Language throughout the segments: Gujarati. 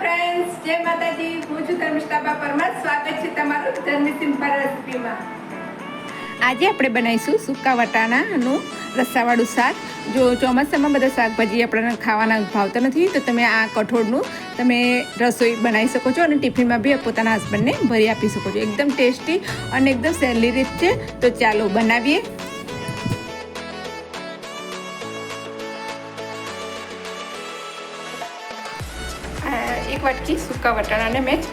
ફ્રેન્ડ્સ જય માતાજી. હું છું ધર્મિષ્ઠાબા પરમાર. સ્વાગત છે તમારું ધર્મી સિમ્પલ આજે આપણે બનાવીશું સૂકા વટાણાનું રસાવાળું શાક. જો ચોમાસામાં બધા શાકભાજી આપણને ખાવાના ભાવતા નથી, તો તમે આ કઠોળનું તમે રસોઈ બનાવી શકો છો અને ટિફિનમાં બી પોતાના હસબન્ડને ભરી આપી શકો છો. એકદમ ટેસ્ટી અને એકદમ સહેલી રીત છે. તો ચાલો બનાવીએ. એક વાટકી સૂકા વટાણાને મેં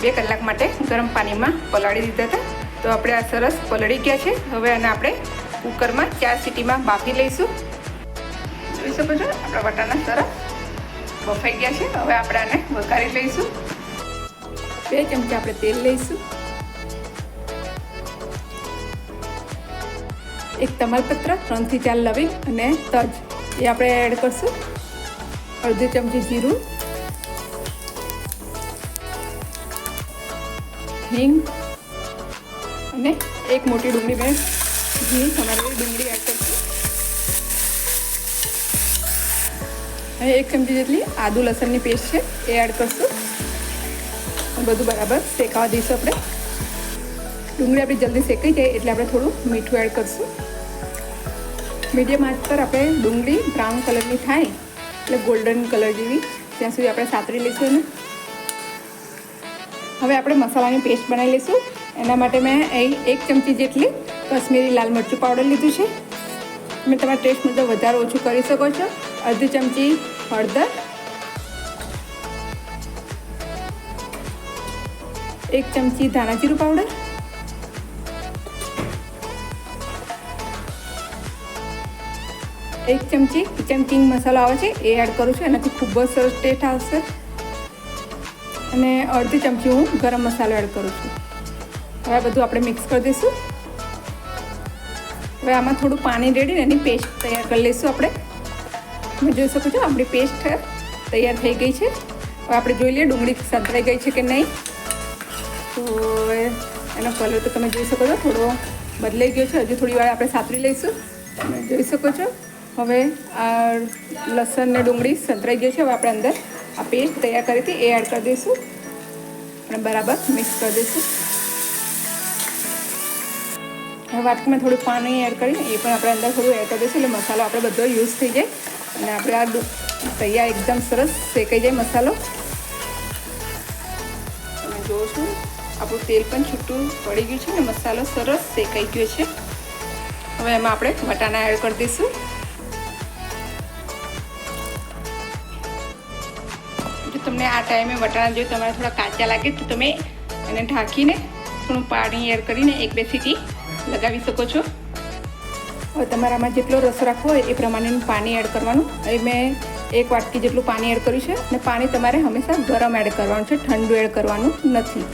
બે કલાક માટે ગરમ પાણીમાં પલાળી દીધા હતા. તો આપણે આ સરસ પલળી ગયા છે. હવે આને આપણે કુકરમાં ચાર સીટીમાં બાફી લઈશું. જોઈ શકો છો, આપણા વટાણા સરસ બફાઈ ગયા છે. હવે આપણે આને વઘારી લઈશું. બે ચમચી આપણે તેલ લઈશું. એક તમાલપત્ર, ત્રણથી ચાર લવિંગ અને તજ. એ આપણે એડ કરશું. અડધી ચમચી જીરું. હિંગ અને એક મોટી ડુંગળી મેં ઘી તમારી ડુંગળી એડ કરશું અને એક ચમચી જેટલી આદુ લસણની પેસ્ટ છે, એ એડ કરશું. બધું બરાબર શેકાવા દઈશું આપણે. ડુંગળી આપણી જલ્દી શેકાઈ જાય એટલે આપણે થોડું મીઠું એડ કરશું. મીડિયમ આંચ પર આપણે ડુંગળી બ્રાઉન કલરની થાય, એટલે ગોલ્ડન કલર જેવી. ત્યાં સુધી આપણે સાતરી લઈશું એને. હવે આપણે મસાલાની પેસ્ટ બનાવી લઈશું. એના માટે મેં એક ચમચી જેટલી કશ્મીરી લાલ મરચું પાવડર લીધું છે. તમે તમારા ટેસ્ટ મુજબ વધારે ઓછું કરી શકો છો. અડધી ચમચી હળદર. એક ચમચી ધાણા જીરું પાવડર એક ચમચી કિચન કિંગ મસાલો આવે છે, એ એડ કરું છું. એનાથી ખૂબ જ સરસ ટેસ્ટ આવશે. અને અડધી ચમચી હું ગરમ મસાલો એડ કરું છું. હવે બધું આપણે મિક્સ કરી દઈશું. હવે આમાં થોડું પાણી રેડીને એની પેસ્ટ તૈયાર કરી લઈશું આપણે. તમે જોઈ શકો છો આપણી પેસ્ટ તૈયાર થઈ ગઈ છે. હવે આપણે જોઈ લઈએ ડુંગળી સંતરાઈ ગઈ છે કે નહીં. તો એનો કલર તો તમે જોઈ શકો છો, થોડો બદલાઈ ગયો છે. હજુ થોડી વાર આપણે સાતરી લઈશું. તમે જોઈ શકો છો. હવે આ લસણ ને ડુંગળી સંતરાઈ ગયો છે. હવે આપણે અંદર આ પેસ્ટ તૈયાર કરી હતી, એ એડ કરી દઈશું. અને બરાબર મિક્સ કરી દઈશું. હવે વાટકીમાં થોડું પાણી એડ કરીને, એ પણ આપણે અંદર થોડું એડ કરી દઈશું, એટલે મસાલો આપણે બધો યુઝ થઈ જાય. અને આપણે આ તૈયાર એકદમ સરસ શેકાઈ જાય મસાલો. તમે જોઉં આપણું તેલ પણ છૂટું પડી ગયું છે ને, મસાલો સરસ શેકાઈ ગયો છે. હવે એમાં આપણે વટાણા એડ કરી દઈશું. તમને આ ટાઈમે વટાણા જો તમારે થોડા કાચા લાગે તો તમે એને ઢાંકીને થોડું પાણી એડ કરીને એક બે સીટી લગાવી શકો છો. હવે તમારામાં જેટલો રસ રાખવો હોય એ પ્રમાણેનું પાણી એડ કરવાનું. હવે મેં એક વાટકી જેટલું પાણી એડ કર્યું છે અને પાણી તમારે હંમેશા ગરમ એડ કરવાનું છે, ઠંડુ એડ કરવાનું નથી.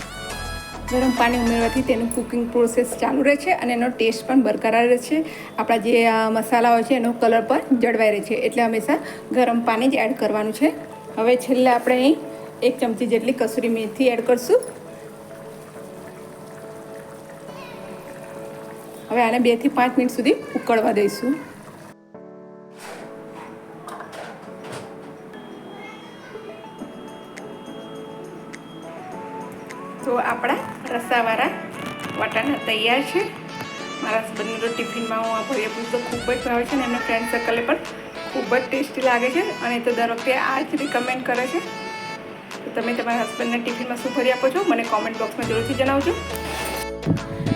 ગરમ પાણી ઉમેરવાથી તેનું કુકિંગ પ્રોસેસ ચાલુ રહે છે અને એનો ટેસ્ટ પણ બરકરાર રહે છે. આપણા જે મસાલા હોય છે એનો કલર પણ જળવાઈ રહે છે. એટલે હંમેશા ગરમ પાણી જ એડ કરવાનું છે. હવે છેલ્લે આપણે અહીં એક ચમચી જેટલી કસૂરી મેથી એડ કરશું. હવે આને બેથી પાંચ મિનિટ સુધી ઉકળવા દઈશું. તો આપણા રસાવાળા વટાણા તૈયાર છે. મારા હસબન્ડનો ટિફિનમાં હું આ ભરી આપું તો ખૂબ જ ભાવે છે અને એમના ફ્રેન્ડ સર્કલે પણ ખૂબ જ ટેસ્ટી લાગે છે અને તો દર વખતે આ જ રિકમેન્ડ કરે છે. તો તમે તમારા હસબન્ડના ટિફિનમાં શું ભરી આપો છો? મને કોમેન્ટ બોક્સમાં જરૂરથી જણાવજો.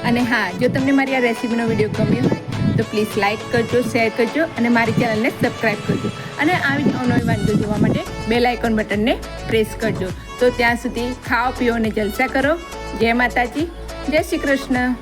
અને હા, જો તમને મારી આ રેસીપીનો વીડિયો ગમ્યો હોય, તો પ્લીઝ લાઇક કરજો શેર કરજો અને મારી ચેનલને સબસ્ક્રાઈબ કરજો. અને આવી જ અવનવી વાનગીઓ જોવા માટે બેલ આઇકોન બટનને પ્રેસ કરજો. તો ત્યાં સુધી ખાઓ, પીઓ અને જલસા કરો. જય માતાજી, જય શ્રી કૃષ્ણ.